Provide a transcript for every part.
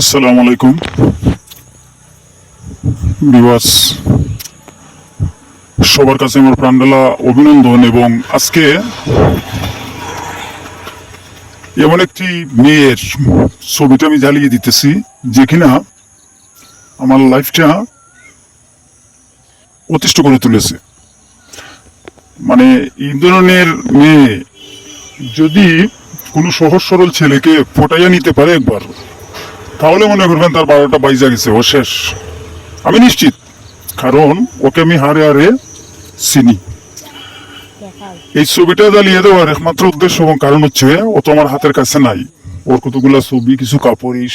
আসসালামু আলাইকুম। বিবাস সবার কাছে আমার প্রাণডালা অভিনন্দন এবং আজকে এমন একটি মেয়ের ছবিটা আমি জ্বালিয়ে দিতেছি যে কিনা আমার লাইফটা অতিষ্ঠ করে তুলেছে। মানে এই ধরনের মেয়ে যদি কোনো সহজ সরল ছেলেকে ফোটাইয়া নিতে পারে একবার তাহলে মনে করবেন তার বারোটা বাইজা গেছে, ও শেষ। আমি নিশ্চিত, কারণ ওকে আমি হারে হারে চিনি। এই ছবিটা জ্বালিয়ে দেওয়ার একমাত্র উদ্দেশ্য এবং কারণ হচ্ছে, ও তো আমার হাতের কাছে নাই। ওর কতগুলা ছবি, কিছু কাপড়, এই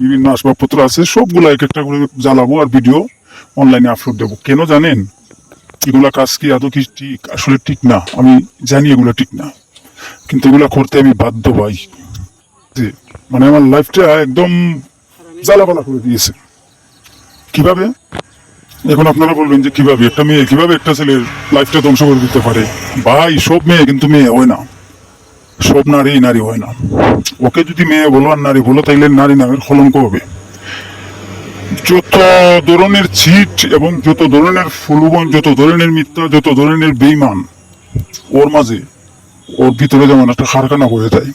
বিভিন্ন আসবাবপত্র আছে, সবগুলা এক একটা করে জ্বালাবো আর ভিডিও অনলাইনে আপলোড দেবো। কেন জানেন? এগুলা কাজ কি আদৌ কি ঠিক? আসলে ঠিক না। আমি জানি এগুলা ঠিক না। কিন্তু এগুলা করতে আমি বাধ্য ভাই। জি, মানে আমার লাইফটা একদম জ্বালাপালা করে দিয়েছে। কীভাবে? এখন আপনারা বলবেন যে কীভাবে? একটা মেয়ে কীভাবে একটা ছেলের লাইফটা ধ্বংস করে দিতে পারে? ভাই সব মেয়ে কিন্তু মেয়ে হয় না। সব নারী নারী হয় না। ওকে যদি মেয়ে বলো আর নারী বলো তাইলে নারী নামের কলঙ্ক হবে। যত ধরনের ছিট এবং যত ধরনের ফুলবন যত ধরনের মিথ্যা যত ধরনের বেইমান ওর মাঝে ওর ভিতরে যেমন একটা কারখানা হয়ে যায়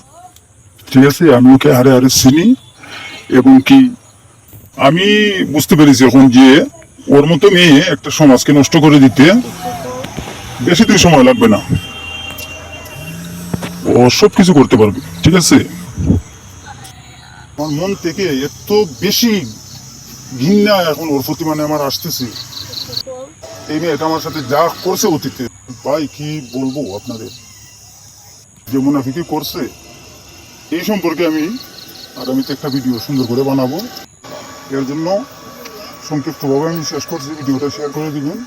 ঠিক আছে, আমি ওকে হারে হারে চিনি এবং কি আমি বুঝতে পেরেছি এখন যে ওর মতো মেয়ে একটা সমাজকে নষ্ট করে দিতে বেশি দিন সময় লাগবে না। ও সব কিছু করতে পারবে, ঠিক আছে? আমার মন থেকে এত বেশি ঘৃণা এখন ওর প্রতি মানে আমার আসতেছে। এই মেয়েটা আমার সাথে যা করছে অতীতে, ভাই, কি বলব আপনাদের? যে মুনাফিকি করছে এই সম্পর্কে আমি আগামীতে একটা ভিডিও সুন্দর করে বানাবো। এর জন্য সংক্ষিপ্তভাবে আমি শেষ করছি, ভিডিওটা শেয়ার করে দিবেন।